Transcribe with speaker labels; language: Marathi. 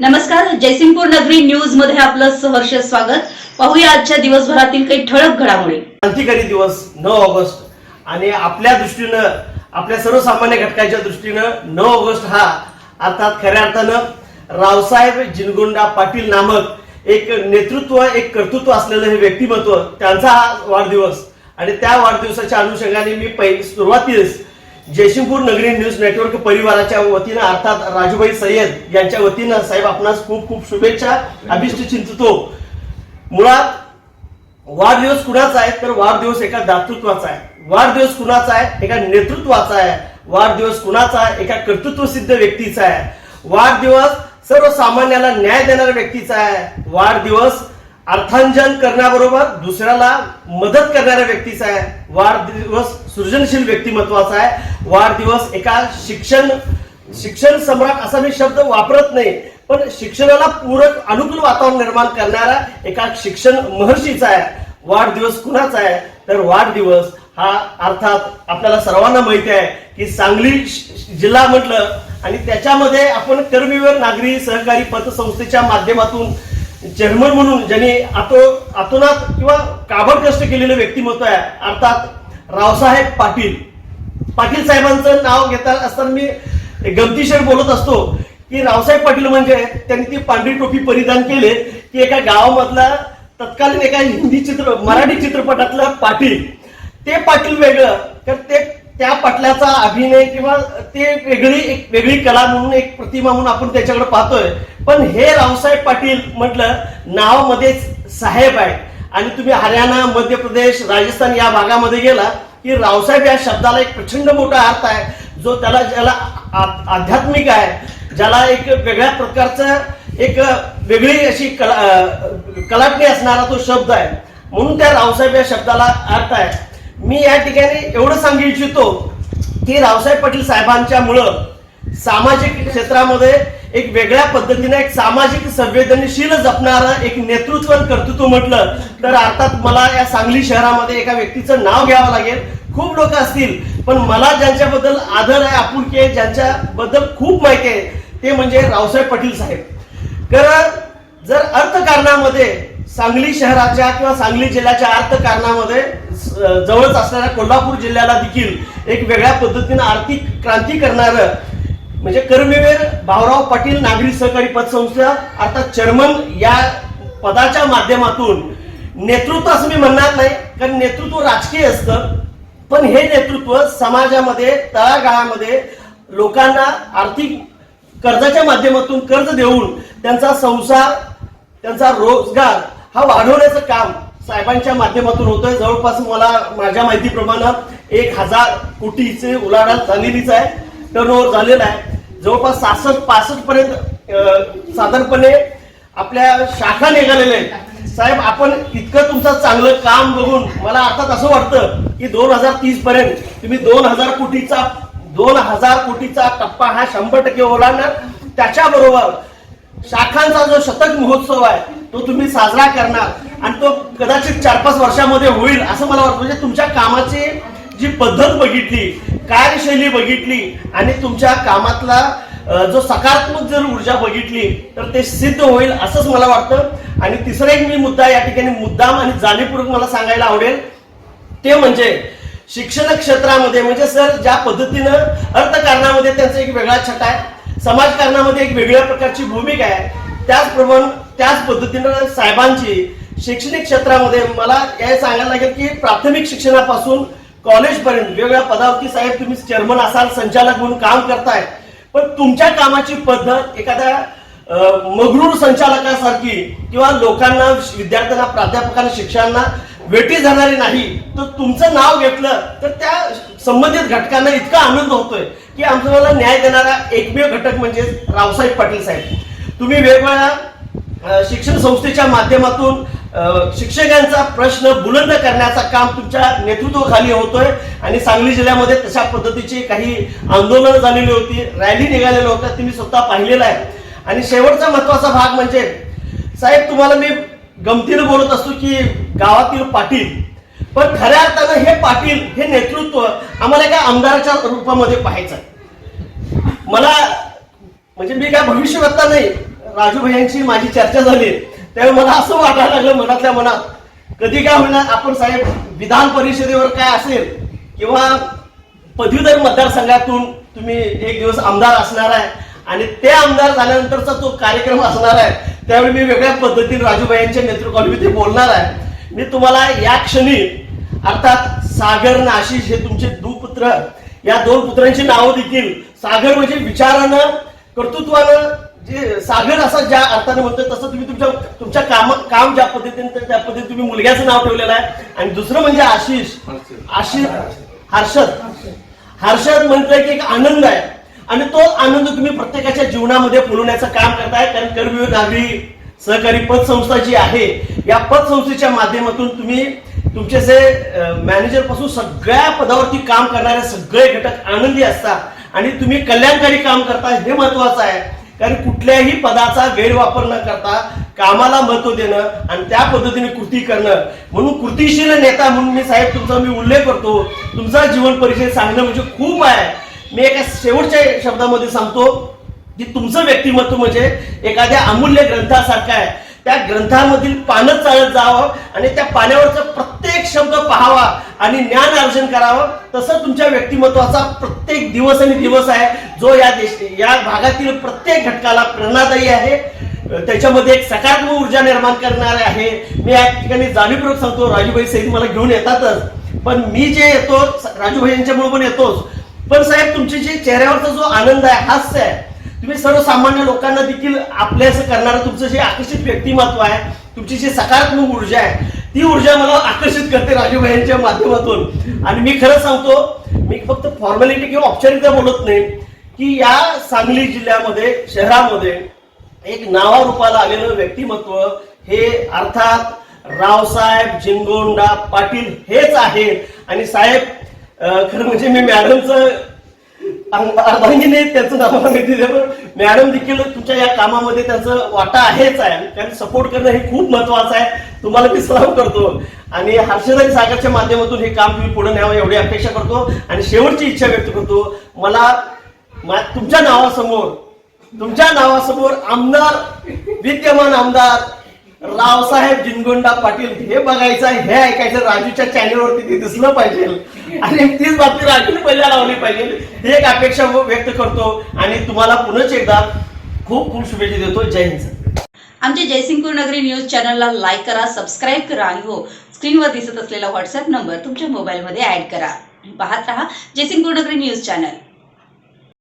Speaker 1: नमस्कार जयसिंगपूर नगरी न्यूजमध्ये आपलं सहर्ष स्वागत. पाहूया आजच्या दिवसभरातील काही ठळक घडामोडी.
Speaker 2: क्रांतिकारी दिवस नऊ ऑगस्ट. आणि आपल्या दृष्टीनं आपल्या सर्वसामान्य घटकाच्या दृष्टीनं नऊ ऑगस्ट हा अर्थात खऱ्या अर्थानं रावसाहेब जिनगुंडा पाटील नामक एक नेतृत्व एक कर्तृत्व असलेलं हे व्यक्तिमत्व त्यांचा हा वाढदिवस. आणि त्या वाढदिवसाच्या अनुषंगाने मी सुरुवातीस जयसिंगपूर नगरी न्यूज नेटवर्क परिवाराच्या वतीनं अर्थात राजूभाई सय्यद यांच्या वतीनं साहेब आपणास खूप खूप शुभेच्छा. अभिष्ट चिंततो. मुळात वाढदिवस कुणाचा आहे? तर वाढदिवस एका दातृत्वाचा आहे. वाढदिवस कुणाचा आहे? एका नेतृत्वाचा आहे. वाढदिवस कुणाचा आहे? एका कर्तृत्व सिद्ध व्यक्तीचा आहे. वाढदिवस सर्वसामान्याला न्याय देणाऱ्या व्यक्तीचा आहे. वाढदिवस अर्थांजन करण्याबरोबर दुसऱ्याला मदत करणाऱ्या व्यक्तीचा आहे. वाढदिवस सृजनशील व्यक्तिमत्वाचा आहे. वाढदिवस एका शिक्षण शिक्षण सम्राट असा मी शब्द वापरत नाही पण शिक्षणाला पूरक अनुकूल वातावरण निर्माण करणारा एका शिक्षण महर्षीचा आहे. वाढदिवस कुणाचा आहे? तर वाढदिवस हा अर्थात आपल्याला सर्वांना माहिती आहे की सांगली जिल्हा म्हटलं आणि त्याच्यामध्ये आपण कर्मवीर नागरी सहकारी पतसंस्थेच्या माध्यमातून जर्मन म्हणून ज्यांनी आतो आतोनात किंवा काबडग्रस्त केलेलं व्यक्तिमत्व आहे अर्थात रावसाहेब पाटील. पाटील साहेबांचं नाव घेता असताना मी गमतीशीर बोलत असतो की रावसाहेब पाटील म्हणजे त्यांनी ती पांढरी टोपी परिधान केले की एका गावामधला तत्कालीन एका हिंदी चित्र मराठी चित्रपटातलं पाटील. ते पाटील वेगळं तर ते त्या पाटलाचा अभिनय किंवा ते वेगळी एक वेगळी कला म्हणून एक प्रतिमा म्हणून आपण त्याच्याकडे पाहतोय. पण हे रावसाहेब पाटील म्हटलं नावामध्येच साहेब आहे आणि तुम्ही हरियाणा मध्य प्रदेश राजस्थान या भागामध्ये गेला की रावसाहेब या शब्दाला एक प्रचंड मोठा अर्थ आहे. जो त्याला ज्याला आ- आध्यात्मिक आहे. ज्याला एक वेगळ्या प्रकारचं एक वेगळी अशी कला कलाटणी असणारा तो शब्द आहे. म्हणून त्या रावसाहेब या शब्दाला अर्थ आहे. मी या ठिकाणी एवढं सांगू इच्छितो की रावसाहेब पाटील साहेबांच्या मुळं सामाजिक क्षेत्रामध्ये एक वेगळ्या पद्धतीने एक सामाजिक संवेदनशील जपणारं एक नेतृत्व कर्तृत्व म्हटलं तर अर्थात मला या सांगली शहरामध्ये एका व्यक्तीचं नाव घ्यावं लागेल. खूप लोक असतील पण मला ज्यांच्याबद्दल आदर आहे आपुलकी आहे ज्यांच्याबद्दल खूप माहिती आहे ते म्हणजे रावसाहेब पाटील साहेब. कारण जर अर्थकारणामध्ये सांगली शहराच्या किंवा सांगली जिल्ह्याच्या अर्थकारणामध्ये जवळच असणाऱ्या कोल्हापूर जिल्ह्याला देखील एक वेगळ्या पद्धतीनं आर्थिक क्रांती करणारं म्हणजे कर्मवीर भाऊराव पाटील नागरी सहकारी पतसंस्था अर्थात चेअरमन या पदाच्या माध्यमातून नेतृत्व असं मी म्हणणार नाही कारण नेतृत्व राजकीय असतं पण हे नेतृत्व समाजामध्ये तळागाळामध्ये लोकांना आर्थिक कर्जाच्या माध्यमातून कर्ज देऊन त्यांचा संसार त्यांचा रोजगार हा वाढवण्याचं काम साहेबांच्या माध्यमातून होतोय. जवळपास मला माझ्या माहितीप्रमाणे एक हजार कोटीचे उलाढाल झालेलीच आहे. टर्नओव्हर झालेला आहे. जवळपास सहासष्ट पासष्ट पर्यंत साधारणपणे आपल्या शाखा निघालेल्या आहेत. साहेब आपण इतकं तुमचं चांगलं काम बघून मला आता असं वाटतं की दोन हजार तीस पर्यंत तुम्ही दोन हजार कोटीचा दोन हजार कोटीचा टप्पा हा शंभर टक्के ओलांडणार त्याच्याबरोबर शाखांचा जो शतक महोत्सव आहे तो तुम्ही साजरा करणार आणि तो कदाचित चार पाच वर्षामध्ये होईल असं मला वाटतं. म्हणजे तुमच्या कामाची जी पद्धत बघितली कार्यशैली बघितली आणि तुमच्या कामातला जो सकारात्मक जर ऊर्जा बघितली तर ते सिद्ध होईल असंच मला वाटतं. आणि तिसरा एक मी मुद्दा या ठिकाणी मुद्दाम आणि जाणीवपूर्वक मला सांगायला आवडेल. ते म्हणजे शिक्षण क्षेत्रामध्ये म्हणजे सर ज्या पद्धतीनं अर्थकारणामध्ये त्यांचा एक वेगळा छटा आहे. समाजकारणामध्ये एक वेगळ्या प्रकारची भूमिका आहे. त्याचप्रमाणे त्याच पद्धतीनं साहेबांची शैक्षणिक क्षेत्रामध्ये मला हे सांगायला लागेल की प्राथमिक शिक्षणापासून कॉलेजपर्यंत वेगवेगळ्या पदावरती साहेब तुम्ही चेअरमन असाल संचालक म्हणून काम करताय. पण तुमच्या कामाची पद्धत एखाद्या मगरूर संचालकासारखी किंवा लोकांना विद्यार्थ्यांना प्राध्यापकांना शिक्षकांना वेटी जाणारी नाही तर तुमचं नाव घेतलं तर त्या संबंधित घटकांना इतका आनंद होतोय की आमच्याला न्याय देणारा एकमेव घटक म्हणजे रावसाहेब पाटील साहेब. तुम्ही वेगवेगळ्या शिक्षण संस्थेच्या माध्यमातून शिक्षकांचा प्रश्न बुलंद करण्याचा काम तुमच्या नेतृत्वाखाली होतोय आणि सांगली जिल्ह्यामध्ये तशा पद्धतीची काही आंदोलनं झालेली होती रॅली निघालेल्या होत्या तुम्ही स्वतः पाहिलेलं आहे. आणि शेवटचा महत्त्वाचा भाग म्हणजे साहेब तुम्हाला मी गमतीनं बोलत असतो की गावातील पाटील पण खऱ्या अर्थानं हे पाटील हे नेतृत्व आम्हाला एका आमदाराच्या रूपामध्ये पाहायचं मला म्हणजे मी काय भविष्यवत्ता नाही राजू भैयांची माझी चर्चा झाली त्यावेळी मला असं वाटायला लागलं मनातल्या मनात कधी काय होणार आपण साहेब विधान परिषदेवर काय असेल किंवा पदवीधर मतदारसंघातून तुम्ही एक दिवस आमदार असणार आहे आणि ते आमदार झाल्यानंतरचा तो कार्यक्रम असणार आहे त्यावेळी मी वेगळ्या पद्धतीने राजूबाईंच्या नेतृत्वाखाली ते बोलणार आहे. मी तुम्हाला या क्षणी अर्थात सागर आणि आशिष हे तुमचे दुपुत्र या दोन पुत्रांची नावं देखील. सागर म्हणजे विचारानं कर्तृत्वानं जे सागर असं ज्या अर्थाने म्हणतोय तसं तुम्ही तुमच्या तुमच्या काम काम ज्या पद्धतीने त्या पद्धतीने तुम्ही मुलग्याचं नाव ठेवलेलं आहे. आणि दुसरं म्हणजे आशिष. आशिष हर्षद. हर्षद म्हटलं की एक आनंद आहे. आणि तो आनंद तुम्ही प्रत्येकाच्या जीवनामध्ये फुलवण्याचं काम करताय. कारण कर्मवीर नागरी सहकारी पतसंस्था जी आहे या पतसंस्थेच्या माध्यमातून तुम्ही तुमचे जे मॅनेजरपासून सगळ्या पदावरती काम करणारे सगळे घटक आनंदी असतात. आणि तुम्ही कल्याणकारी काम करता हे महत्वाचं आहे. कारण कुठल्याही पदाचा गैरवापर न करता कामाला महत्त्व देणं आणि त्या पद्धतीने कृती करणं. म्हणून कृतीशील नेता म्हणून मी साहेब तुमचा मी उल्लेख करतो. तुमचा जीवन परिचय सांगणं म्हणजे खूप आहे. मी एका शेवटच्या शब्दामध्ये सांगतो की तुमचं व्यक्तिमत्व म्हणजे एखाद्या अमूल्य ग्रंथासारखं आहे. त्या ग्रंथामधील पानं चालत जावं आणि त्या पाण्यावरचा प्रत्येक शब्द पाहावा आणि ज्ञान अर्जन करावं तसं तुमच्या व्यक्तिमत्वाचा प्रत्येक दिवस आणि दिवस आहे. जो या देश या भागातील प्रत्येक घटकाला प्रेरणादायी आहे. त्याच्यामध्ये एक सकारात्मक ऊर्जा निर्माण करणारे आहे. मी या ठिकाणी जाणीवपूर्वक सांगतो राजूभाई सहित मला घेऊन येतातच. पण मी जे येतो राजूभाई यांच्यामुळे पण येतोच. पण साहेब तुमची जी चेहऱ्यावरचा जो आनंद आहे हास्य आहे तुम्ही सर्वसामान्य लोकांना देखील आपल्या असं करणारं तुमचं जे आकर्षित व्यक्तिमत्व आहे तुमची जी सकारात्मक ऊर्जा आहे ती ऊर्जा मला आकर्षित करते राजूभाईंच्या माध्यमातून. आणि मी खरं सांगतो मी फक्त फॉर्मॅलिटी किंवा औपचारिकता बोलत नाही की या सांगली जिल्ह्यामध्ये शहरामध्ये एक नावारूपाला आलेलं व्यक्तिमत्व हे अर्थात रावसाहेब जिंगोंडा पाटील हेच आहे आणि साहेब खरं म्हणजे मी मॅडमचं अर्धांगिनी त्याचं नाव माहिती आहे, मॅडम देखील तुमच्या या कामामध्ये त्यांचं वाटा आहेच आहे. त्यांना सपोर्ट करणं हे खूप महत्वाचं आहे. तुम्हाला मी सलाम करतो. आणि हर्षदाई सागरच्या माध्यमातून हे काम तुम्ही पुढे न्यावं एवढी अपेक्षा करतो. आणि शेवटची इच्छा व्यक्त करतो. मला मा- तुमच्या नावासमोर तुमच्या नावासमोर आमदार विद्यमान आमदार रावसाहेब जिनगोंडा पाटील हे बघायचं हे ऐकायचं राजूच्या चॅनलवरती ते दिसलं पाहिजे. आणि तीच बातमी राजूने पहिल्या लावली पाहिजे. ही एक अपेक्षा व्यक्त करतो. आणि तुम्हाला पुनच एकदा खूप खूप शुभेच्छा देतो. जय हिंद
Speaker 1: आमच्या जयसिंगपूर नगरी न्यूज चॅनलला लाईक करा सबस्क्राईब करा आणि हो स्क्रीनवर दिसत असलेला व्हॉट्सअप नंबर तुमच्या मोबाईलमध्ये ऍड करा. पाहत रहा जयसिंगपूर नगरी न्यूज चॅनल.